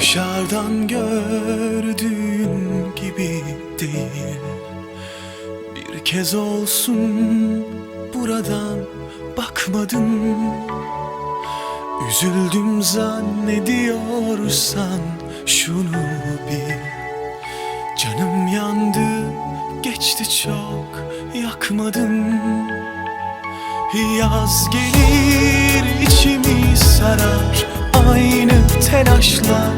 Dışarıdan gördüğün gibi değil. Bir kez olsun buradan bakmadın. Üzüldüm zannediyorsan şunu bil. Canım yandı geçti çok yakmadın. Yaz gelir içimi sarar Aynı telaşlar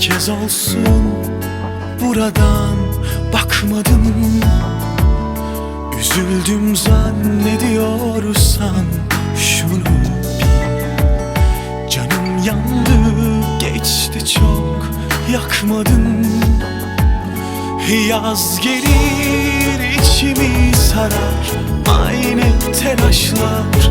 kez olsun buradan bakmadım. Üzüldüm zannediyorsan şunu bil. Canım yandı geçti çok yakmadın. Yaz gelir içimi sarar Aynı telaşlar